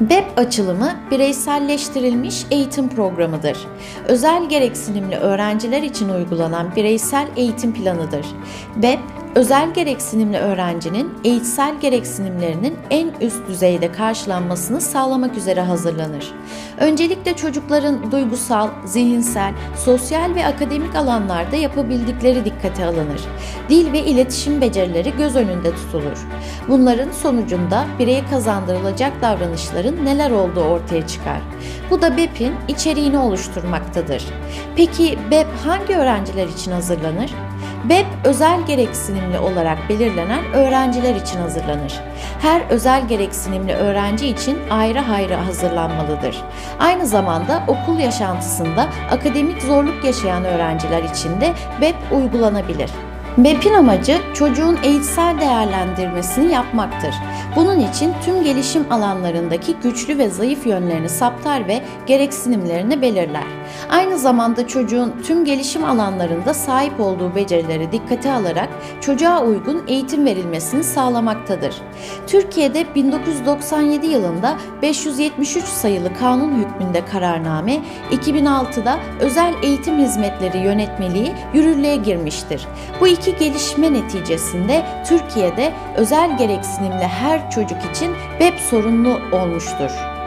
BEP açılımı bireyselleştirilmiş eğitim programıdır. Özel gereksinimli öğrenciler için uygulanan bireysel eğitim planıdır. BEP, özel gereksinimli öğrencinin eğitsel gereksinimlerinin en üst düzeyde karşılanmasını sağlamak üzere hazırlanır. Öncelikle çocukların duygusal, zihinsel, sosyal ve akademik alanlarda yapabildikleri dikkate alınır. Dil ve iletişim becerileri göz önünde tutulur. Bunların sonucunda bireye kazandırılacak davranışların neler olduğu ortaya çıkar. Bu da BEP'in içeriğini oluşturmaktadır. Peki BEP hangi öğrenciler için hazırlanır? BEP özel gereksinimli olarak belirlenen öğrenciler için hazırlanır. Her özel gereksinimli öğrenci için ayrı ayrı hazırlanmalıdır. Aynı zamanda okul yaşantısında akademik zorluk yaşayan öğrenciler için de BEP uygulanabilir. BEP'in amacı çocuğun eğitsel değerlendirmesini yapmaktır. Bunun için tüm gelişim alanlarındaki güçlü ve zayıf yönlerini saptar ve gereksinimlerini belirler. Aynı zamanda çocuğun tüm gelişim alanlarında sahip olduğu becerileri dikkate alarak çocuğa uygun eğitim verilmesini sağlamaktadır. Türkiye'de 1997 yılında 573 sayılı kanun hükmünde kararname, 2006'da Özel Eğitim Hizmetleri Yönetmeliği yürürlüğe girmiştir. Bu iki gelişme neticesinde Türkiye'de özel gereksinimli her çocuk için BEP sorumlu olmuştur.